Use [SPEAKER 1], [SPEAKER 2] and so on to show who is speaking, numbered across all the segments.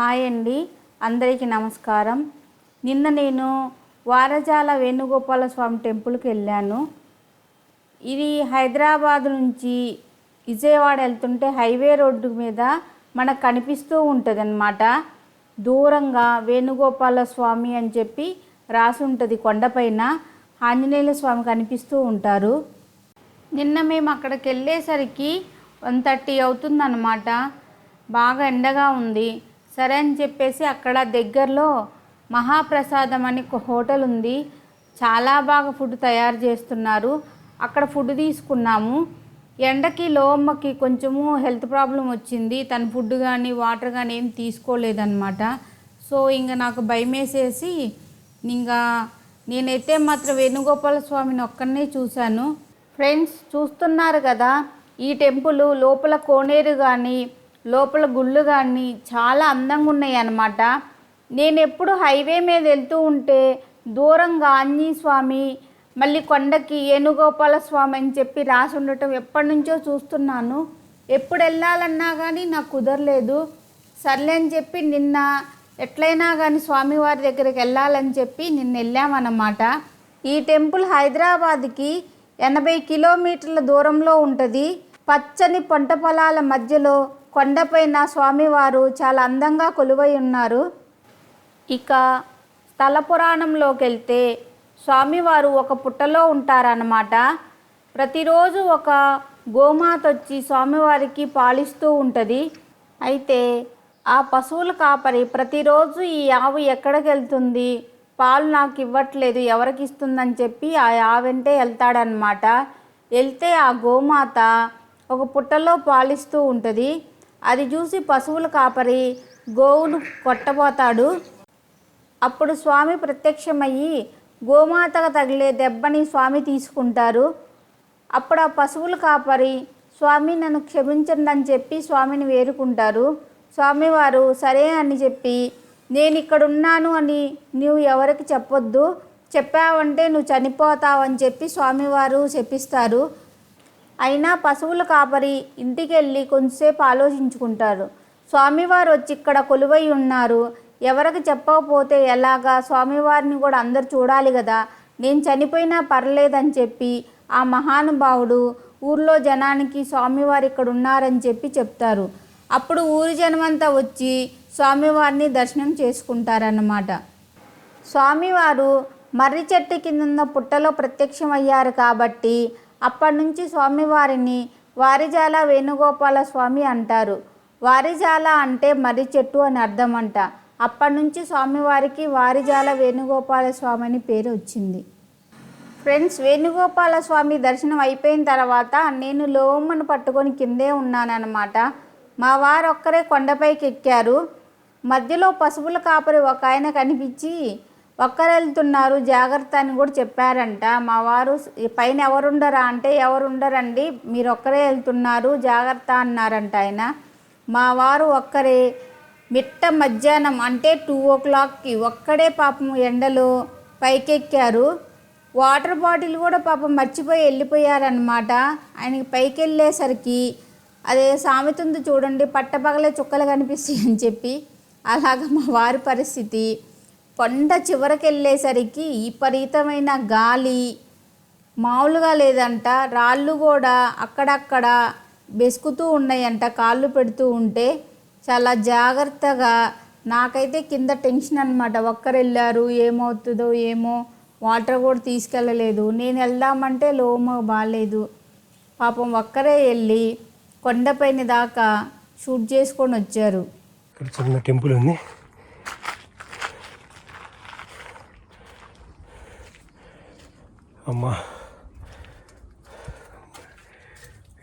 [SPEAKER 1] Hi అండి. అందరికీ నమస్కారం. నిన్న నేను వారజాల వేణుగోపాల స్వామి టెంపుల్కి వెళ్ళాను. ఇది హైదరాబాద్ నుంచి విజయవాడ వెళ్తుంటే హైవే రోడ్డు మీద మనకు కనిపిస్తూ ఉంటుంది అనమాట దూరంగా వేణుగోపాల స్వామి అని చెప్పి రాసి ఉంటుంది కొండపైన ఆంజనేయుల స్వామి కనిపిస్తూ ఉంటారు. నిన్న మేము అక్కడికి వెళ్ళేసరికి వన్ థర్టీ అవుతుందన్నమాట. బాగా ఎండగా ఉంది. సరే అని చెప్పేసి అక్కడ దగ్గరలో మహాప్రసాదం అని ఒక హోటల్ ఉంది. చాలా బాగా ఫుడ్ తయారు చేస్తున్నారు. అక్కడ ఫుడ్ తీసుకున్నాము. ఎండకి లోమ్మకి కొంచెము హెల్త్ ప్రాబ్లం వచ్చింది. తన ఫుడ్ కానీ వాటర్ కానీ ఏం తీసుకోలేదన్నమాట. సో ఇంకా నాకు భయం వేసేసి ఇంకా నేనైతే మాత్రం వేణుగోపాల స్వామిని ఒక్కనే చూశాను. ఫ్రెండ్స్ చూస్తున్నారు కదా ఈ టెంపుల్ లోపల కోనేరు కానీ లోపల గుళ్ళు కానీ చాలా అందంగా ఉన్నాయి అన్నమాట. నేను ఎప్పుడు హైవే మీద వెళ్తూ ఉంటే దూరంగా ఆంజనేయ స్వామి మళ్ళీ కొండకి ఏనుగోపాల స్వామి అని చెప్పి రాసి ఉండటం ఎప్పటి నుంచో చూస్తున్నాను. ఎప్పుడు వెళ్ళాలన్నా కానీ నాకు కుదరలేదు. సర్లే అని చెప్పి నిన్న ఎట్లయినా కానీ స్వామివారి దగ్గరికి వెళ్ళాలని చెప్పి నిన్న వెళ్ళామన్నమాట ఈ టెంపుల్ హైదరాబాద్కి ఎనభై కిలోమీటర్ల దూరంలో ఉంటుంది. పచ్చని పంట పొలాల మధ్యలో కొండపైన స్వామివారు చాలా అందంగా కొలువై ఉన్నారు. ఇక స్థల పురాణంలోకి వెళ్తే స్వామివారు ఒక పుట్టలో ఉంటారన్నమాట. ప్రతిరోజు ఒక గోమాత వచ్చి స్వామివారికి పాలిస్తూ ఉంటుంది. అయితే ఆ పశువుల కాపరి ప్రతిరోజు ఈ ఆవు ఎక్కడికి వెళ్తుంది పాలు నాకు ఇవ్వట్లేదు ఎవరికి ఇస్తుందని చెప్పి ఆ ఆవెంటే వెళ్తాడనమాట వెళ్తే ఆ గోమాత ఒక పుట్టలో పాలిస్తూ ఉంటుంది. అది చూసి పశువుల కాపరి గోవును కొట్టబోతాడు. అప్పుడు స్వామి ప్రత్యక్షమయ్యి గోమాతకు తగిలే దెబ్బని స్వామి తీసుకుంటారు. అప్పుడు ఆ పశువులు కాపరి స్వామి నన్ను క్షమించండి అని చెప్పి స్వామిని వేరుకుంటారు. స్వామివారు సరే అని చెప్పి నేను ఇక్కడ ఉన్నాను అని నువ్వు ఎవరికి చెప్పొద్దు. చెప్పావంటే నువ్వు చనిపోతావు అని చెప్పి స్వామివారు చెప్పిస్తారు. అయినా పశువుల కాపరి ఇంటికెళ్ళి కొంతసేపు ఆలోచించుకుంటారు. స్వామివారు వచ్చి ఇక్కడ కొలువై ఉన్నారు. ఎవరికి చెప్పకపోతే ఎలాగా? స్వామివారిని కూడా అందరు చూడాలి కదా. నేను చనిపోయినా పర్లేదని చెప్పి ఆ మహానుభావుడు ఊర్లో జనానికి స్వామివారు ఇక్కడ ఉన్నారని చెప్పి చెప్తారు. అప్పుడు ఊరి జనమంతా వచ్చి స్వామివారిని దర్శనం చేసుకుంటారన్నమాట. స్వామివారు మర్రి చెట్టు కింద ఉన్న పుట్టలో ప్రత్యక్షమయ్యారు కాబట్టి అప్పటి నుంచి స్వామివారిని వారిజాల వేణుగోపాల స్వామి అంటారు. వారిజాల అంటే మర్రి చెట్టు అని అర్థం అంట అప్పటి నుంచి స్వామివారికి వారిజాల వేణుగోపాల స్వామి అని పేరు వచ్చింది. ఫ్రెండ్స్ వేణుగోపాల స్వామి దర్శనం అయిపోయిన తర్వాత నేను లోమను పట్టుకొని కిందే ఉన్నానన్నమాట. మా వారు ఒక్కరే కొండపైకి ఎక్కారు మధ్యలో పశువుల కాపరి ఒక ఆయన కనిపించి ఒక్కరు వెళ్తున్నారు జాగ్రత్త అని కూడా చెప్పారంట. మా వారు పైన ఎవరుండరా అంటే ఎవరుండరండి మీరు ఒక్కరే వెళ్తున్నారు జాగ్రత్త అన్నారంట ఆయన. మా వారు ఒక్కరే మిట్ట మధ్యాహ్నం అంటే టూ ఓ క్లాక్కి ఒక్కడే పాపం ఎండలో పైకెక్కారు. వాటర్ బాటిల్ కూడా పాపం మర్చిపోయి వెళ్ళిపోయారనమాట ఆయనకి పైకి వెళ్ళేసరికి అదే సామెత ఉంది చూడండి పట్టపగలే చుక్కలు కనిపిస్తాయి అని చెప్పి. అలాగ మా వారి పరిస్థితి. కొండ చివరికి వెళ్ళేసరికి విపరీతమైన గాలి. మామూలుగా లేదంట. రాళ్ళు కూడా అక్కడక్కడ బెసుకుతూ ఉన్నాయంట. కాళ్ళు పెడుతూ ఉంటే చాలా జాగ్రత్తగా. నాకైతే కింద టెన్షన్ అనమాట ఒక్కరు వెళ్ళారు ఏమవుతుందో ఏమో. వాటర్ కూడా తీసుకెళ్ళలేదు. నేను వెళ్దామంటే లోమ బాగాలేదు పాపం ఒక్కరే వెళ్ళి కొండపైన దాకా షూట్ చేసుకొని వచ్చారు.
[SPEAKER 2] ఇక్కడ చిన్న టెంపుల్ ఉంది. అమ్మ.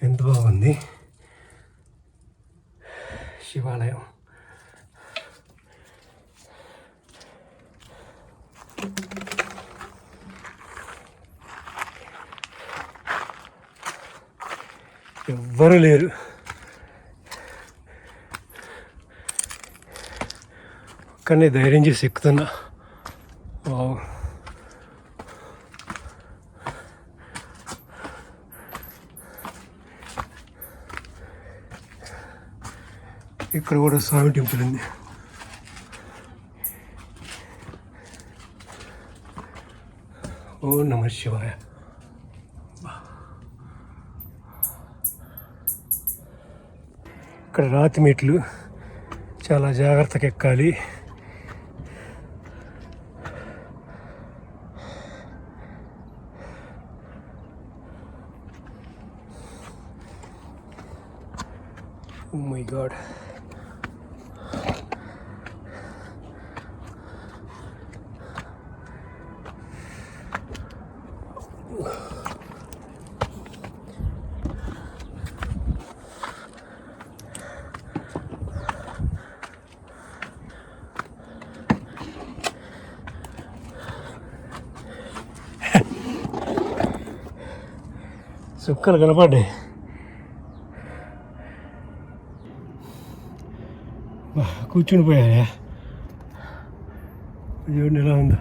[SPEAKER 2] ఎంత బాగుంది? శివాలయం. ఎవ్వరు లేరు. ఒక్కనే ధైర్యం చేసి ఎక్కుతున్నా. ఇక్కడ కూడా స్వామి టెంపుల్ ఉంది. ఓ నమ శివాయ. ఇక్కడ రాతి మెట్లు చాలా జాగ్రత్తగా ఎక్కాలి. చుక్కలు కనపడ్డాయి. కూర్చుని పోయాయా చూడండి ఎలా ఉందో?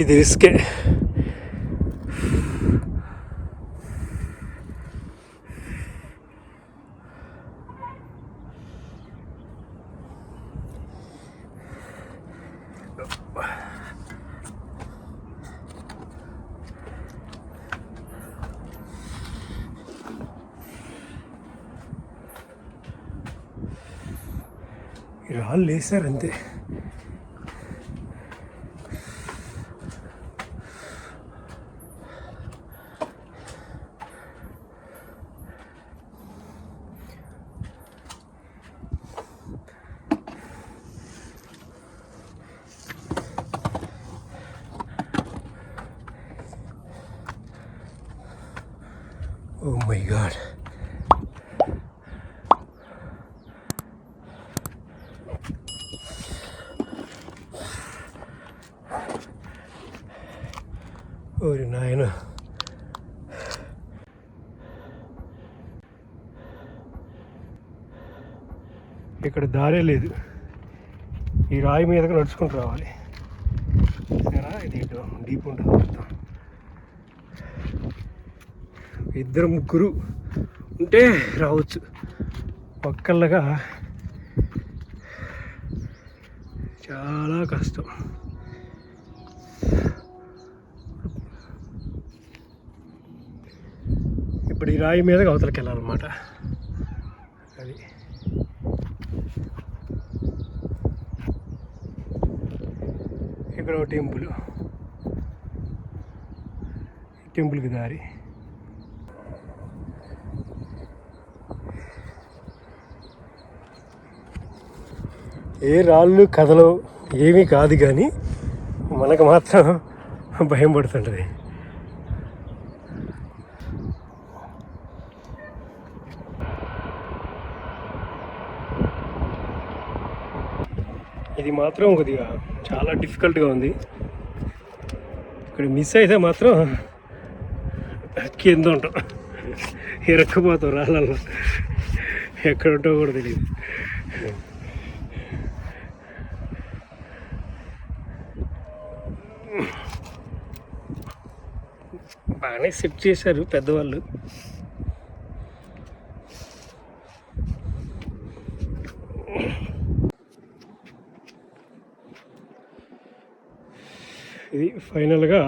[SPEAKER 2] ఇది రిస్కే. రాళ్ళు వేసారు అంతే ఓ మై గాడ్ ఓరి నాయన ఇక్కడ దారే లేదు ఈ రాయి మీదకి నడుచుకుంటూ రావాలి సరే ఇది డీప్ ఉంటుంది మొత్తం ఇద్దరు ముగ్గురు ఉంటే రావచ్చు పక్కల్లగా చాలా కష్టం ఇప్పుడు ఈ రాయి మీదకి అవతలకి వెళ్ళాలన్నమాట అది. ఇక్కడ ఒక టెంపుల్. టెంపుల్కి దారి. ఏ రాళ్ళు కథలు ఏమీ కాదు కానీ మనకు మాత్రం భయం పడుతుంటుంది ఇది మాత్రం కొద్దిగా చాలా డిఫికల్ట్గా ఉంది. ఇక్కడ మిస్ అయితే మాత్రం కింద ఉంటాం. ఇరక్కపోతాం రాళ్ళల్లో. ఎక్కడ ఉంటావు కూడా తెలియదు. బాగానే సెట్ చేశారు పెద్దవాళ్ళు. ఇది ఫైనల్గా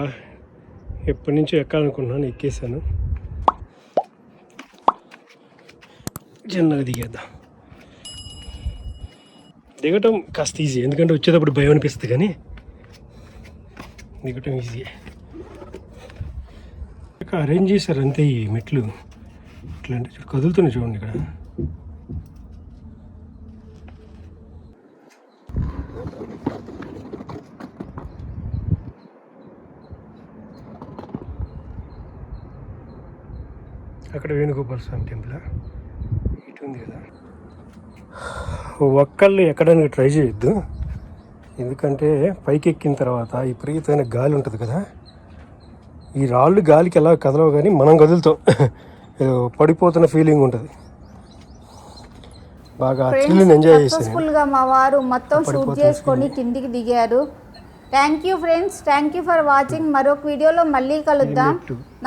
[SPEAKER 2] ఎప్పటి నుంచో ఎక్కాలనుకున్నాను ఎక్కేసాను చిన్నగా దిగేద్దాం. దిగటం కాస్త ఈజీ ఎందుకంటే వచ్చేటప్పుడు భయం అనిపిస్తుంది కానీ దిగటం ఈజీ ఇక అరేంజ్ చేశారు అంతే ఈ మెట్లు. ఇట్లా అంటే కదులుతున్నాయి చూడండి ఇక్కడ. అక్కడ వేణుగోపాల స్వామి టెంపుల్? ఇటు ఉంది కదా. ఒక్కళ్ళు ఎక్కడానికి ట్రై చేయొద్దు. ఎందుకంటే పైకి ఎక్కిన తర్వాత విపరీతమైన గాలి ఉంటుంది కదా. ఈ రాళ్ళు గాలికి ఎలా కదలవు కానీ మనం కదులుతాం. పడిపోతున్న ఫీలింగ్ ఉంటుంది. బాగా థ్రిల్ని
[SPEAKER 1] ఎంజాయ్గా మా వారు మొత్తం షూట్ చేసుకొని కిందికి దిగారు. Thank you friends thank you for watching మరొక వీడియోలో మళ్ళీ కలుద్దాం.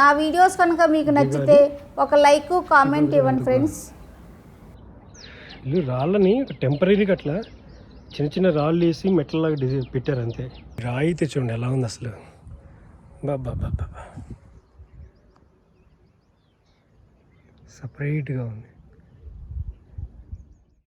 [SPEAKER 1] నా వీడియోస్ కనుక మీకు నచ్చితే ఒక లైక్ కామెంట్ ఇవ్వండి ఫ్రెండ్స్
[SPEAKER 2] వీళ్ళు రాళ్ళని టెంపరీగా అట్లా చిన్న చిన్న రాళ్ళు వేసి మెట్లలాగా డిజైన్ పెట్టారు అంతే. రాయి చూడండి ఎలా ఉంది అసలు? బాబా బాబా సపరేట్గా ఉంది.